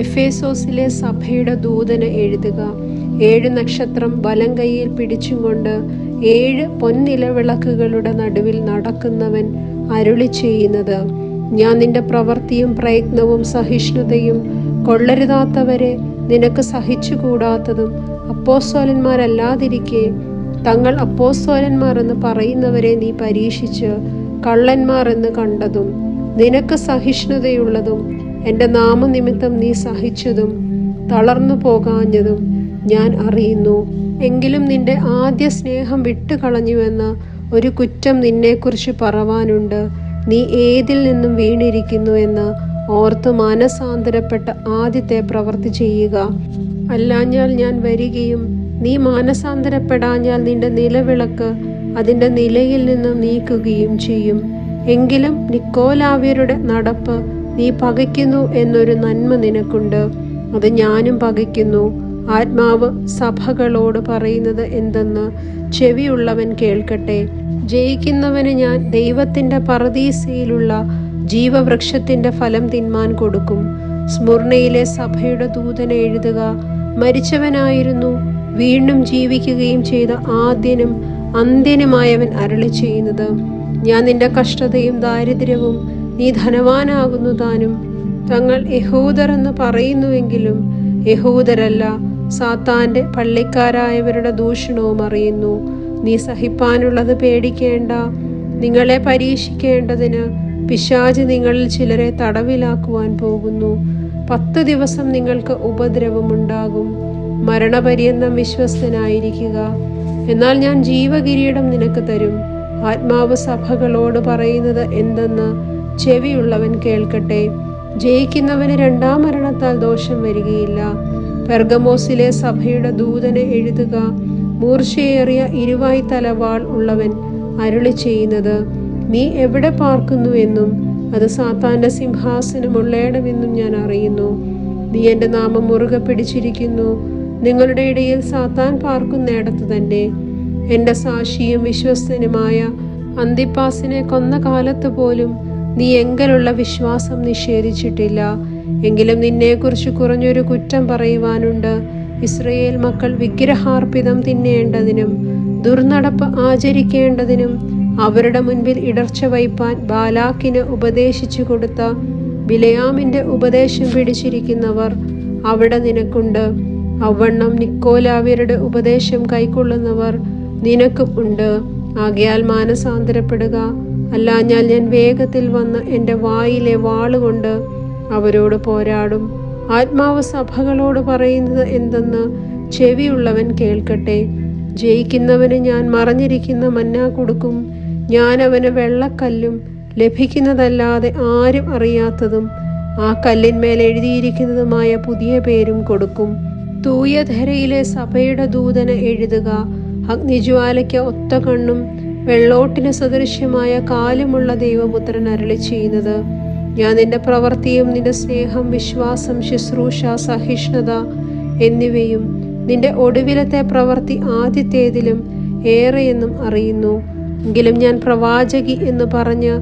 എഫേസോസിലെ സഭയുടെ ദൂതന് എഴുതുക ഏഴ് നക്ഷത്രം വലം കൈയിൽ പിടിച്ചും കൊണ്ട് ഏഴ് പൊന്നിലവിളക്കുകളുടെ നടുവിൽ നടക്കുന്നവൻ അരുളി ചെയ്യുന്നത്. ഞാൻ നിന്റെ പ്രവൃത്തിയും പ്രയത്നവും സഹിഷ്ണുതയും കൊള്ളരുതാത്തവരെ നിനക്ക് സഹിച്ചുകൂടാത്തതും അപ്പോസ്തോലന്മാരല്ലാതിരിക്കെ. തങ്ങൾ അപ്പോസ്തോലന്മാർ എന്ന് പറയുന്നവരെ നീ പരീക്ഷിച്ച് കള്ളന്മാർ എന്ന് കണ്ടതും നിനക്ക് സഹിഷ്ണുതയുള്ളതും എന്റെ നാമനിമിത്തം നീ സഹിച്ചതും തളർന്നു പോകാഞ്ഞതും ഞാൻ അറിയുന്നു. എങ്കിലും നിന്റെ ആദ്യ സ്നേഹം വിട്ടുകളഞ്ഞുവെന്ന് ഒരു കുറ്റം നിന്നെക്കുറിച്ച് പറവാനുണ്ട്. നീ ഏതിൽ നിന്നും വീണിരിക്കുന്നു എന്ന് ഓർത്ത് മാനസാന്തരപ്പെട്ട ആദ്യത്തെ പ്രവൃത്തി ചെയ്യുക. അല്ലാഞ്ഞാൽ ഞാൻ വരികയും നീ മാനസാന്തരപ്പെടാഞ്ഞാൽ നിന്റെ നിലവിളക്ക് അതിന്റെ നിലയിൽ നിന്നും നീക്കുകയും ചെയ്യും. എങ്കിലും നിക്കോലാവ്യരുടെ നടപ്പ് നീ പകയ്ക്കുന്നു എന്നൊരു നന്മ നിനക്കുണ്ട്. അത് ഞാനും പകയ്ക്കുന്നു. ആത്മാവ് സഭകളോട് പറയുന്നത് എന്തെന്ന് ചെവിയുള്ളവൻ കേൾക്കട്ടെ. ജയിക്കുന്നവന് ഞാൻ ദൈവത്തിന്റെ പറദീസയിലുള്ള ജീവവൃക്ഷത്തിന്റെ ഫലം തിന്മാൻ കൊടുക്കും. സ്മുർണയിലെ സഭയുടെ ദൂതനെ എഴുതുക മരിച്ചവനായിരുന്നു വീണ്ടും ജീവിക്കുകയും ചെയ്ത ആദ്യനും അന്ത്യനുമായവൻ അരളി ചെയ്യുന്നത്. ഞാൻ നിന്റെ കഷ്ടതയും ദാരിദ്ര്യവും നീ ധനവാനാകുന്നു താനും. തങ്ങൾ യഹൂദർ എന്ന് പറയുന്നുവെങ്കിലും യഹൂദരല്ല സാത്താന്റെ പള്ളിക്കാരായവരുടെ ദൂഷണവും അറിയുന്നു. നീ സഹിപ്പാനുള്ളത് പേടിക്കേണ്ട നിങ്ങളെ പരീക്ഷിക്കേണ്ടതിന് പിശാജ് നിങ്ങളിൽ ചിലരെ തടവിലാക്കുവാൻ പോകുന്നു. പത്ത് ദിവസം നിങ്ങൾക്ക് ഉപദ്രവമുണ്ടാകും മരണപര്യന്തം വിശ്വസ്തനായിരിക്കുക. എന്നാൽ ഞാൻ ജീവകിരീടം നിനക്ക് തരും. ആത്മാവ് സഭകളോട് പറയുന്നത് എന്തെന്ന് ചെവിയുള്ളവൻ കേൾക്കട്ടെ. ജയിക്കുന്നവന് രണ്ടാം മരണത്താൽ ദോഷം വരികയില്ല. പെർഗമോസിലെ സഭയുടെ ദൂതനെ എഴുതുക. മൂർച്ചയേറിയ ഇരുവായി തലവാൾ ഉള്ളവൻ അരുളി ചെയ്യുന്നത്. നീ എവിടെ പാർക്കുന്നു എന്നും അത് സാത്താന്റെ സിംഹാസനമുള്ളയിടമെന്നും ഞാൻ അറിയുന്നു. നീ എന്റെ നാമം മുറുകെ പിടിച്ചിരിക്കുന്നു. നിങ്ങളുടെ ഇടയിൽ സാത്താൻ പാർക്കുന്നിടത്ത് തന്നെ. എന്റെ സാക്ഷിയും വിശ്വസ്തനുമായ അന്തിപ്പാസിനെ കൊന്ന കാലത്ത് പോലും നീ എങ്കലുള്ള വിശ്വാസം നിഷേധിച്ചിട്ടില്ല. എങ്കിലും നിന്നെക്കുറിച്ച് കുറഞ്ഞൊരു കുറ്റം പറയുവാനുണ്ട്. ഇസ്രയേൽ മക്കൾ വിഗ്രഹാർപ്പിതം തിന്നേണ്ടതിനും ദുർനടപ്പ് ആചരിക്കേണ്ടതിനും അവരുടെ മുൻപിൽ ഇടർച്ച വയ്പാൻ ബാലാക്കിന് ഉപദേശിച്ചു കൊടുത്ത ബിലയാമിന്റെ ഉപദേശം പിടിച്ചിരിക്കുന്നവർ അവിടെ നിനക്കുണ്ട്. അവണ്ണം നിക്കോലാവ്യരുടെ ഉപദേശം കൈക്കൊള്ളുന്നവർ നിനക്കും ഉണ്ട്. ആകയാൽ മാനസാന്തരപ്പെടുക. അല്ലാഞ്ഞാൽ ഞാൻ വേഗത്തിൽ വന്ന് എന്റെ വായിലെ വാളുകൊണ്ട് അവരോട് പോരാടും. ആത്മാവ് സഭകളോട് പറയുന്നത് എന്തെന്ന് ചെവിയുള്ളവൻ കേൾക്കട്ടെ. ജയിക്കുന്നവന് ഞാൻ മറഞ്ഞിരിക്കുന്ന മന്ന കൊടുക്കും. ഞാൻ അവന് വെള്ളക്കല്ലും ലഭിക്കുന്നതല്ലാതെ ആരും അറിയാത്തതും ആ കല്ലിന്മേൽ എഴുതിയിരിക്കുന്നതുമായ പുതിയ പേരും കൊടുക്കും. തൂയധരയിലെ സഭയുടെ ദൂതന് എഴുതുക അഗ്നിജ്വാലയ്ക്ക് ഒത്ത കണ്ണും വെള്ളോട്ടിന് സദൃശ്യമായ കാലുമുള്ള ദൈവപുത്രൻ അരളി ചെയ്യുന്നത്. ഞാൻ നിന്റെ പ്രവൃത്തിയും നിന്റെ സ്നേഹം വിശ്വാസം ശുശ്രൂഷ സഹിഷ്ണുത എന്നിവയും നിന്റെ ഒടുവിലത്തെ പ്രവൃത്തി ആദ്യത്തേതിലും ഏറെയെന്നും അറിയുന്നു. എങ്കിലും ഞാൻ പ്രവാചകി എന്ന് പറഞ്ഞ്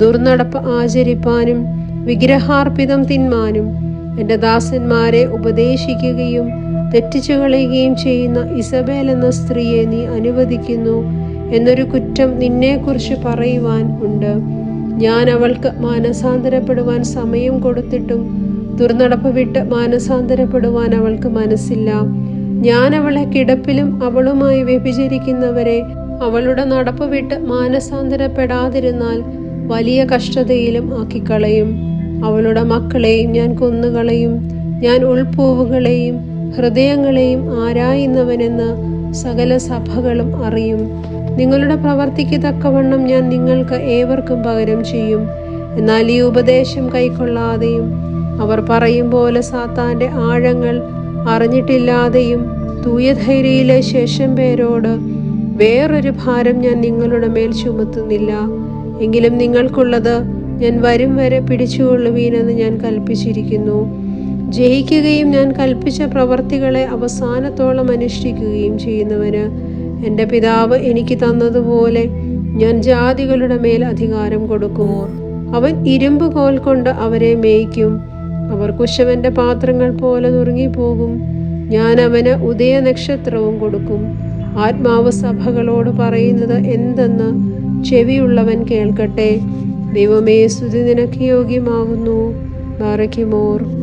ദുർനടപ്പ് ആചരിപ്പാനും വിഗ്രഹാർപ്പിതം തിന്മാനും എന്റെ ദാസന്മാരെ ഉപദേശിക്കുകയും തെറ്റിച്ചു കളയുകയും ചെയ്യുന്ന ഇസബേൽ എന്ന സ്ത്രീയെ നീ അനുവദിക്കുന്നു. എന്നൊരു കുറ്റം നിന്നെക്കുറിച്ച് പറയുവാൻ ഉണ്ട്. ഞാൻ അവൾക്ക് മാനസാന്തരപ്പെടുവാൻ സമയം കൊടുത്തിട്ടും ദുർനടപ്പ് വിട്ട് മാനസാന്തരപ്പെടുവാൻ അവൾക്ക് മനസ്സില്ല. ഞാൻ അവളെ കിടപ്പിലും അവളുമായി വ്യഭിചരിക്കുന്നവരെ അവളുടെ നടപ്പ് വിട്ട് മാനസാന്തരപ്പെടാതിരുന്നാൽ വലിയ കഷ്ടതയിലും ആക്കിക്കളയും. അവളുടെ മക്കളെയും ഞാൻ കൊന്നുകളയും. ഞാൻ ഉൾപ്പൂവുകളെയും ഹൃദയങ്ങളെയും ആരായുന്നവനെന്ന് സകല സഭകളും അറിയും. നിങ്ങളുടെ പ്രവർത്തിക്ക് തക്കവണ്ണം ഞാൻ നിങ്ങൾക്ക് ഏവർക്കും പകരം ചെയ്യും. എന്നാൽ ഈ ഉപദേശം കൈക്കൊള്ളാതെയും അവർ പറയും പോലെ സാത്താന്റെ ആഴങ്ങൾ അറിഞ്ഞിട്ടില്ലാതെയും തൂയധൈര്യയിലെ ശേഷം പേരോട് വേറൊരു ഭാരം ഞാൻ നിങ്ങളുടെ മേൽ ചുമത്തുന്നില്ല. എങ്കിലും നിങ്ങൾക്കുള്ളത് ഞാൻ വരും വരെ പിടിച്ചുകൊള്ളുവീനെന്ന് ഞാൻ കൽപ്പിച്ചിരിക്കുന്നു. ജയിക്കുകയും ഞാൻ കൽപ്പിച്ച പ്രവർത്തികളെ അവസാനത്തോളം അനുഷ്ഠിക്കുകയും ചെയ്യുന്നവന് എന്റെ പിതാവ് എനിക്ക് തന്നതുപോലെ ഞാൻ ജാതികളുടെ മേൽ അധികാരം കൊടുക്കുമോ? അവൻ ഇരുമ്പ് കോൽ കൊണ്ട് അവരെ മേയ്ക്കും. അവർ കുശവന്റെ പാത്രങ്ങൾ പോലെ നുറുങ്ങിപ്പോകും. ഞാൻ അവന് ഉദയ നക്ഷത്രവും കൊടുക്കും. ആത്മാവ് സഭകളോട് പറയുന്നത് എന്തെന്ന് ചെവിയുള്ളവൻ കേൾക്കട്ടെ. ദൈവമേ സ്തുതി നിനക്ക് യോഗ്യമാകുന്നു. ബാറയ്ക്കുമോർ